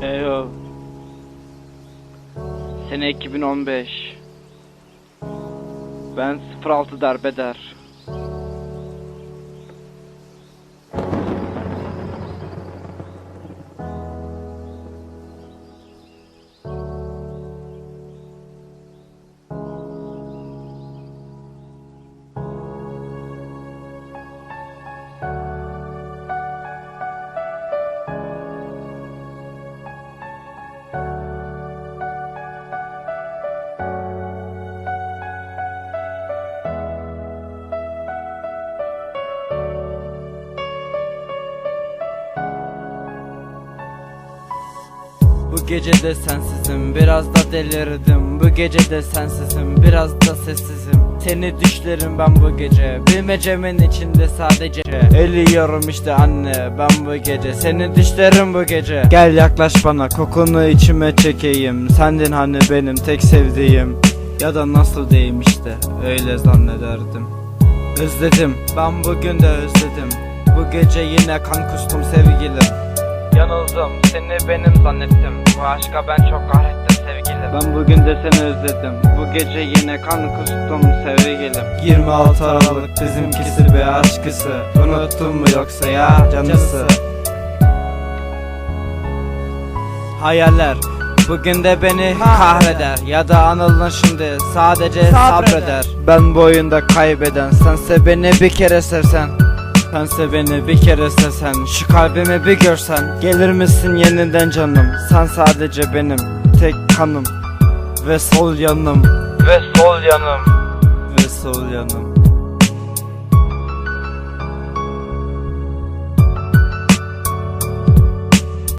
Eyo. Sene 2015. Ben 06 derbeder. Gece de sensizim biraz da delirdim. Bu gece de sensizim biraz da sessizim. Seni düşlerim ben bu gece Bilmecemin içinde sadece. Eliyorum işte anne ben bu gece. Seni düşlerim bu gece. Gel yaklaş bana kokunu içime çekeyim. Sendin hani benim tek sevdiğim. Ya da nasıl diyeyim işte öyle zannederdim. Özledim ben bugün de özledim. Bu gece yine kan kustum sevgilim Yanıldım seni benim zannettim. Bu aşka ben çok kahrettim sevgilim. Ben bugün de seni özledim. Bu gece yine kan kustum sevgilim. 26 Aralık bizimkisi bir aşkısı. Unuttun mu yoksa ya canısı? Hayaller Bugün de beni kahreder. Ya da anılın şimdi sadece sabreder. Ben bu oyunda kaybeden Sense beni bir kere sevsen Sense beni bir kere sevsen Şu kalbimi bir görsen. Gelir misin yeniden canım? Sen sadece benim tek kanım. Ve sol yanım. Ve sol yanım. Ve sol yanım